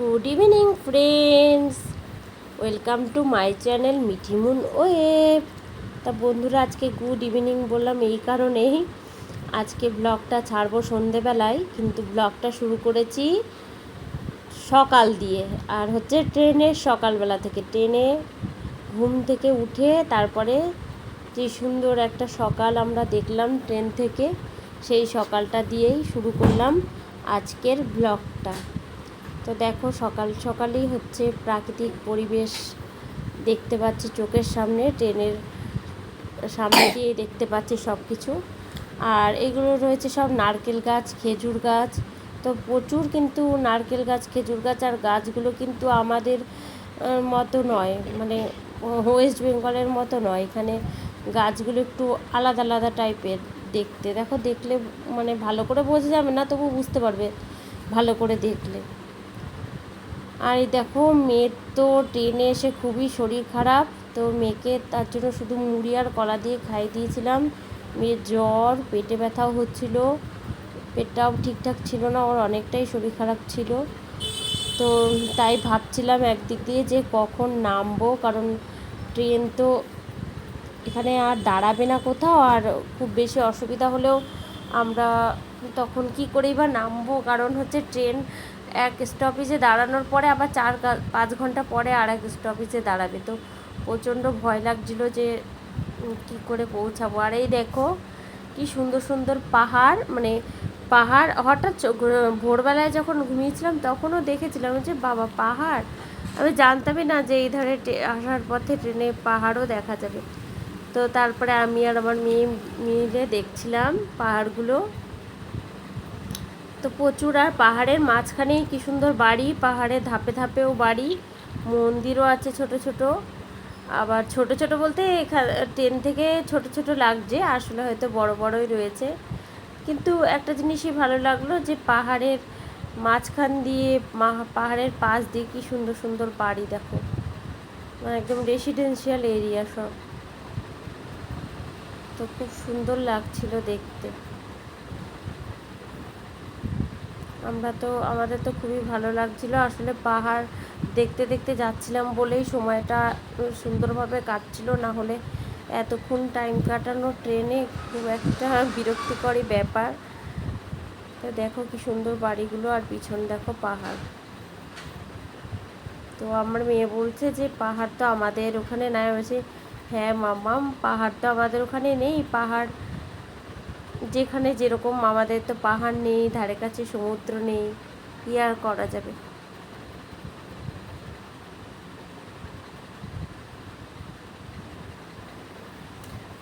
Good evening friends welcome to my channel Mithimoon ওয়েব তা বন্ধুরা, আজকে গুড ইভিনিং বললাম এই কারণেই। আজকে ব্লগটা ছাড়বো সন্ধেবেলায়, কিন্তু ব্লগটা শুরু করেছি সকাল দিয়ে। আর হচ্ছে ট্রেনের সকালবেলা থেকে, ট্রেনে ঘুম থেকে উঠে তারপরে যে সুন্দর একটা সকাল আমরা দেখলাম ট্রেন থেকে, সেই সকালটা দিয়েই শুরু করলাম আজকের ব্লগটা তো দেখো সকাল সকালেই হচ্ছে প্রাকৃতিক পরিবেশ দেখতে পাচ্ছি চোখের সামনে, ট্রেনের সামনে দিয়ে দেখতে পাচ্ছি সব কিছু আর এগুলো রয়েছে সব নারকেল গাছ, খেজুর গাছ। তো প্রচুর কিন্তু নারকেল গাছ, খেজুর গাছ আর গাছগুলো কিন্তু আমাদের মতো নয়। মানে ওয়েস্ট বেঙ্গলের মতো নয়। এখানে গাছগুলো একটু আলাদা আলাদা টাইপের দেখতে। দেখো দেখলে মানে ভালো করে বোঝা যাবে না, তবু বুঝতে পারবে ভালো করে দেখলে। আর এই দেখো, মেয়ের তো ট্রেনে এসে খুবই শরীর খারাপ, তো মেয়েকে তার জন্য শুধু মুড়ি আর কলা দিয়ে খাইয়ে দিয়েছিলাম। মেয়ের জ্বর, পেটে ব্যথাও হচ্ছিল, পেটটাও ঠিকঠাক ছিল না, ওর অনেকটাই শরীর খারাপ ছিল। তো তাই ভাবছিলাম একদিক দিয়ে যে কখন নামবো, কারণ ট্রেন তো এখানে আর দাঁড়াবে না কোথাও, আর খুব বেশি অসুবিধা হলেও আমরা তখন কি করেই বা নামবো? কারণ হচ্ছে ট্রেন এক স্টপেজে দাঁড়ানোর পরে আবার চার পাঁচ ঘণ্টা পরে আর এক স্টপেজে দাঁড়াবে। তো প্রচণ্ড ভয় লাগছিল যে কি করে পৌঁছাবো? আর এই দেখো, কি সুন্দর সুন্দর পাহাড় মানে পাহাড়, হঠাৎ ভোরবেলায় যখন ঘুমিয়েছিলাম তখনও দেখেছিলাম যে, বাবা, পাহাড়। আমি জানতামই না যে এই ধারে আসার পথে ট্রেনে পাহাড়ও দেখা যাবে। তো তারপরে আমি আর আমার মেয়ে, মিলে দেখছিলাম পাহাড়গুলো। তো প্রচুর আর পাহাড়ের মাঝখানেই কি সুন্দর বাড়ি পাহাড়ের ধাপে ধাপেও বাড়ি, মন্দিরও আছে ছোট ছোট। আবার ছোট ছোট বলতে এখা- ট্রেন থেকে ছোট ছোট লাগছে, আসলে হয়তো বড় বড়ই রয়েছে। কিন্তু একটা জিনিসই ভালো লাগল যে পাহাড়ের মাঝখান দিয়ে পাহাড়ের পাশ দিয়ে কি সুন্দর সুন্দর বাড়ি দেখো। মানে একদম রেসিডেন্সিয়াল এরিয়া সব। তো খুব সুন্দর লাগছিল দেখতে। আমরা তো, আমাদের তো খুবই ভালো লাগছিল। আসলে পাহাড় দেখতে দেখতে যাচ্ছিলাম বলেই সময়টা সুন্দরভাবে কাটছিল, না হলে এতক্ষণ টাইম কাটানো ট্রেনে খুব একটা বিরক্তিকরই ব্যাপার। তো দেখো কি সুন্দর বাড়িগুলো আর পিছন দেখো পাহাড়। তো আমার মেয়ে বলছে যে, পাহাড় তো আমাদের ওখানে নাই। বলছে হ্যাঁ মামাম পাহাড় তো আমাদের ওখানে নেই। পাহাড় যেখানে যেরকম আমাদের তো পাহাড় নেই, ধারে কাছে সমুদ্র নেই, কি আর করা যাবে?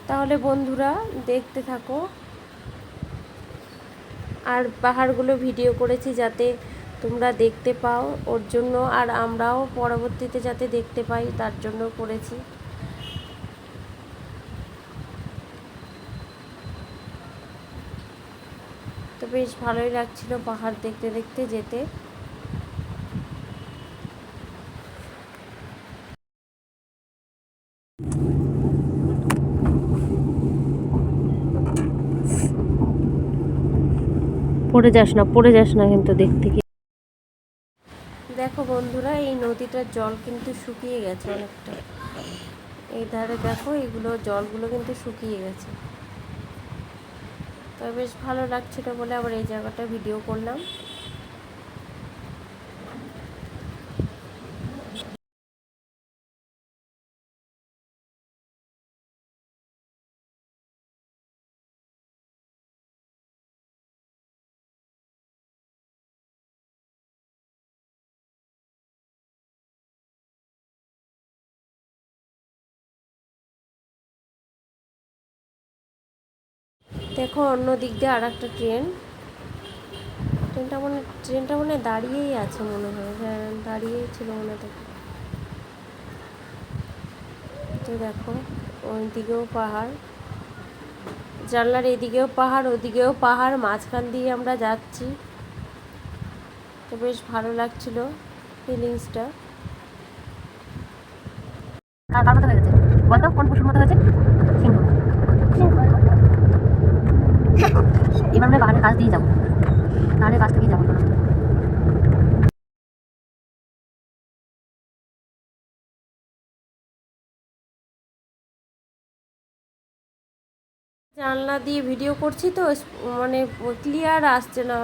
তাহলে বন্ধুরা, দেখতে থাকো। আর পাহাড়গুলো ভিডিও করেছি যাতে তোমরা দেখতে পাও, ওর জন্য আর আমরাও পরবর্তীতে যাতে দেখতে পাই, তার জন্য করেছি। বেশ ভালোই লাগছিল পাহাড় দেখতে দেখতে যেতে। পড়ে যাস না পড়ে যাস না কিন্তু দেখতে গিয়ে। দেখো বন্ধুরা এই নদীটার জল কিন্তু শুকিয়ে গেছে অনেকটা। এই ধারে দেখো এগুলো জলগুলো কিন্তু শুকিয়ে গেছে। তো বেশ ভালো লাগছিল বলে আবার এই জায়গাটা ভিডিও করলাম। দেখো অন্য দিক দিয়ে আর একটা ট্রেন। ট্রেনটা মনে ট্রেনটা মনে দাঁড়িয়েই আছে মনে হয়। হ্যাঁ দাঁড়িয়েই ছিল মনে দেখো। তো দেখো, ওই দিকেও পাহাড়। জানলার এদিকেও পাহাড়, ওদিকেও পাহাড়, মাঝখান দিয়ে আমরা যাচ্ছি। তো বেশ ভালো লাগছিল ফিলিংসটা কোন পশুর মতো হয়েছে? এবার আমরা কাজ দিয়ে যাব। নাহলে কাজ যাব জানলা দিয়ে ভিডিও করছি তো মানে ক্লিয়ার আসছে না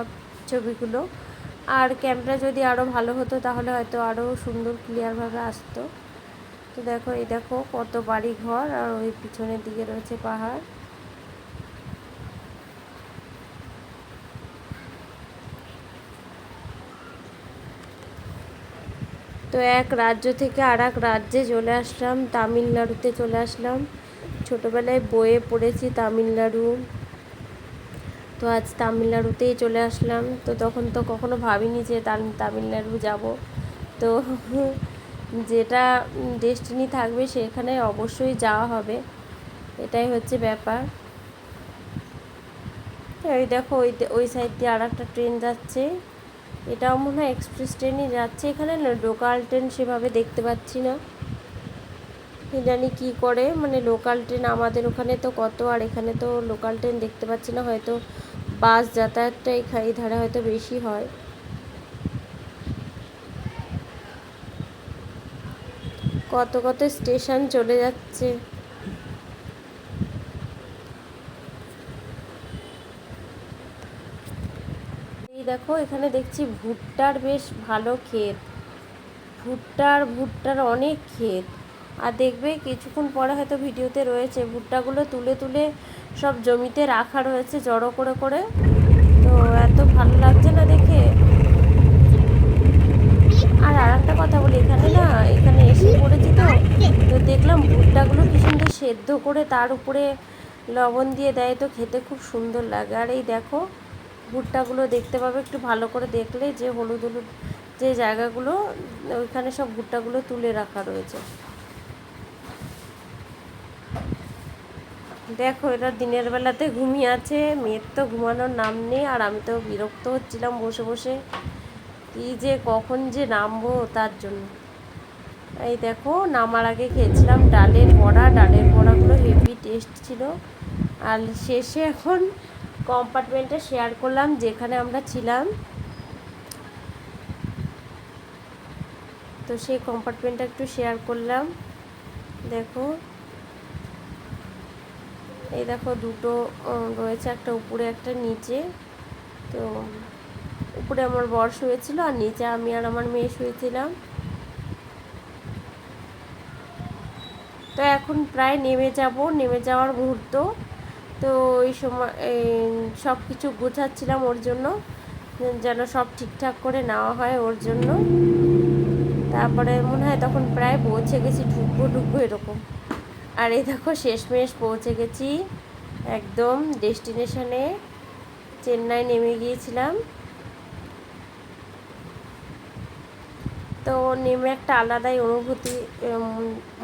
ছবিগুলো। আর ক্যামেরা যদি আরও ভালো হতো তাহলে হয়তো আরও সুন্দর ক্লিয়ারভাবে আসতো। তো দেখো, এই দেখো কত বাড়ি ঘর আর ওই পিছনের দিকে রয়েছে পাহাড়। তো এক রাজ্য থেকে আর এক রাজ্যে চলে আসলাম, তামিলনাড়ুতে চলে আসলাম। ছোটোবেলায় বইয়ে পড়েছি তামিলনাড়ু। তো আজ তামিলনাড়ুতেই চলে আসলাম। তো তখন তো কখনো ভাবিনি যে তামিলনাড়ু যাব। তো যেটা ডেস্টিনি থাকবে সেখানে অবশ্যই যাওয়া হবে। এটাই হচ্ছে ব্যাপার। ওই দেখো, ওই ওই সাইড দিয়ে আর একটা ট্রেন যাচ্ছে। এটাও মনে হয় এক্সপ্রেস ট্রেনই যাচ্ছে এখানে, না লোকাল ট্রেন সেভাবে দেখতে পাচ্ছি না। জানি কি করে মানে লোকাল ট্রেন আমাদের ওখানে তো কত, আর এখানে তো লোকাল ট্রেন দেখতে পাচ্ছি না, হয়তো বাস যাতায়াতটা এই ধারে হয়তো বেশি হয়। কত কত স্টেশন চলে যাচ্ছে। দেখো, এখানে দেখছি ভুট্টার বেশ ভালো ক্ষেত। ভুট্টার ভুট্টার অনেক ক্ষেত। আর দেখবে কিছুক্ষণ পরে হয়তো ভিডিওতে রয়েছে, ভুট্টাগুলো তুলে তুলে সব জমিতে রাখা রয়েছে জড়ো করে করে। তো এত ভালো লাগছে না দেখে। আর আর একটা কথা বলি, এখানে না, এখানে এসে পড়েছি তো তো দেখলাম ভুট্টাগুলো কি সুন্দর সেদ্ধ করে তার উপরে লবণ দিয়ে দেয়, তো খেতে খুব সুন্দর লাগে। আর এই দেখো ভুট্টাগুলো দেখতে পাবে, একটু ভালো করে দেখলে যে হলুদ হলুদ যে জায়গাগুলো, ওইখানে সব ভুট্টাগুলো তুলে রাখা রয়েছে। দেখো এটা দিনের বেলাতে ঘুমিয়ে আছে, মেয়ের তো ঘুমানোর নাম নেই, আর আমি তো বিরক্ত হচ্ছিলাম বসে বসে। কী যে, কখন যে নামবো তার জন্য। এই দেখো, নামার আগে খেয়েছিলাম ডালের বড়া, ডালের বড়াগুলো হেভি টেস্ট ছিল। আর শেষে এখন কম্পার্টমেন্টে শেয়ার করলাম, যেখানে আমরা ছিলাম। তো সেই কম্পার্টমেন্টটা একটু শেয়ার করলাম। দেখো। এই দেখো দুটো রয়েছে একটা উপরে, একটা নিচে। তো উপরে আমার বর শুয়েছিল আর নিচে আমি আর আমার মেয়ে শুয়েছিলাম। তো এখন প্রায় নেমে যাব, নেমে যাওয়ার মুহূর্ত। তো ওই সময় সব কিছু গোছাচ্ছিলাম ওর জন্য, যেন সব ঠিকঠাক করে নেওয়া হয় ওর জন্য। তারপরে মনে হয় তখন প্রায় পৌঁছে গেছি, ঢুকবো ঢুকবো এরকম। আর এই দেখো শেষমেশ পৌঁছে গেছি, একদম ডেস্টিনেশনে, চেন্নাই নেমে গিয়েছিলাম। তো নেমে একটা আলাদাই অনুভূতি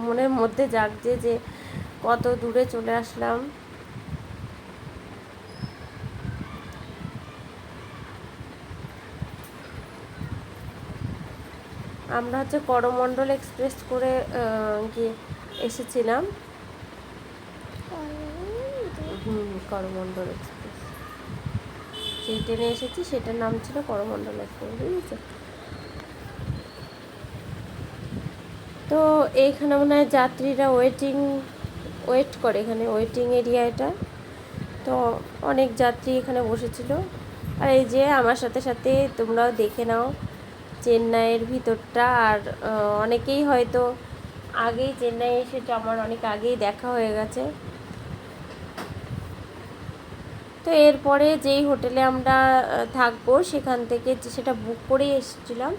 মনের মধ্যে জাগছে যে কত দূরে চলে আসলাম। আমরা হচ্ছে করমণ্ডল এক্সপ্রেস করে গিয়ে এসেছিলাম। হুম, করমণ্ডল এক্সপ্রেস। সেই ট্রেনে এসেছি, সেটার নাম ছিল করমণ্ডল এক্সপ্রেস, বুঝেছ? তো এইখানে মনে হয় যাত্রীরা ওয়েটিং ওয়েট করে এখানে ওয়েটিং এরিয়া এটা। তো অনেক যাত্রী এখানে বসেছিল। আর এই যে আমার সাথে সাথে তোমরাও দেখে নাও চেন্নাইয়ের ভিতরটা আর অনেকেই হয়তো আগেই চেন্নাই এসেছে, আমার অনেক আগেই দেখা হয়ে গেছে। তো এরপরে যেই হোটেলে আমরা থাকব, সেখান থেকে সেটা বুক করেই এসেছিলাম।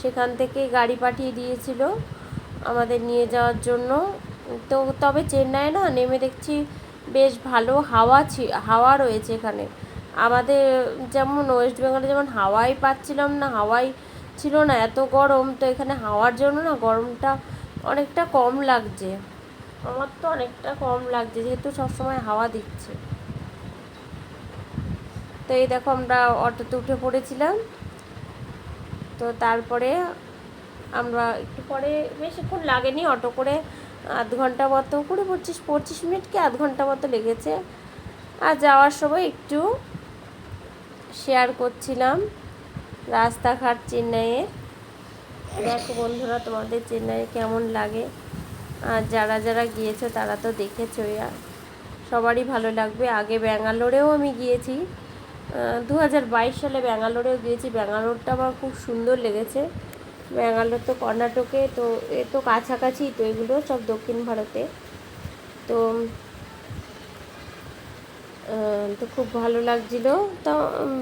সেখান থেকে গাড়ি পাঠিয়ে দিয়েছিল আমাদের নিয়ে যাওয়ার জন্য। তো তবে চেন্নাই না, নেমে দেখছি বেশ ভালো হাওয়া হাওয়া রয়েছে এখানে। আমাদের যেমন ওয়েস্ট বেঙ্গলে যেমন হাওয়াই পাচ্ছিলাম না, হাওয়াই ছিল না, এত গরম। তো এখানে হাওয়ার জন্য না গরমটা অনেকটা কম লাগছে। আমার তো অনেকটা কম লাগছে, যেহেতু সবসময় হাওয়া দিচ্ছে। তো এই দেখো আমরা অটোতে উঠে পড়েছিলাম। তো তারপরে আমরা একটু পরে বেশিক্ষণ লাগেনি, অটো করে আধ ঘণ্টা মতো করে পঁচিশ পঁচিশ মিনিট কি আধ ঘণ্টা মতো লেগেছে। আর যাওয়ার সময় একটু শেয়ার করছিলাম। রাস্তাঘাট চেন্নাইয়ের। দেখো বন্ধুরা, তোমাদের চেন্নাইয়ে কেমন লাগে? আর যারা যারা গিয়েছো, তারা তো দেখেছোই। আর সবারই ভালো লাগবে। আগে ব্যাঙ্গালোরেও আমি গিয়েছি। দু হাজার বাইশ সালে ব্যাঙ্গালোরেও গিয়েছি। ব্যাঙ্গালোরটা আমার খুব সুন্দর লেগেছে। ব্যাঙ্গালোর তো কর্ণাটকে, তো এ তো কাছাকাছি, তো এগুলো সব দক্ষিণ ভারতে। তো তো খুব ভালো লাগছিল। তো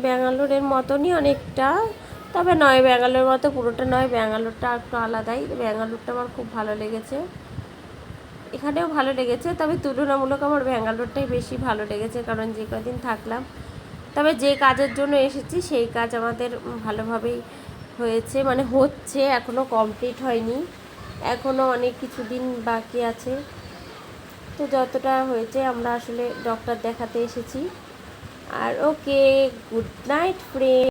ব্যাঙ্গালোরের মতনই অনেকটা। তবে নয় ব্যাঙ্গালোর মতো, পুরোটা নয়, ব্যাঙ্গালোরটা একটু আলাদাই। ব্যাঙ্গালোরটা আমার খুব ভালো লেগেছে। এখানেও ভালো লেগেছে, তবে তুলনামূলক আমার ব্যাঙ্গালোরটাই বেশি ভালো লেগেছে, কারণ যে কদিন থাকলাম। তবে যে কাজের জন্য এসেছি, সেই কাজ আমাদের ভালোভাবেই হয়েছে মানে হচ্ছে এখনও কমপ্লিট হয়নি। এখনও অনেক কিছু দিন বাকি আছে। তো যতটা হয়েছে আমরা আসলে ডক্টর দেখাতে এসেছি। আর ওকে গুড নাইট ফ্রেন্ড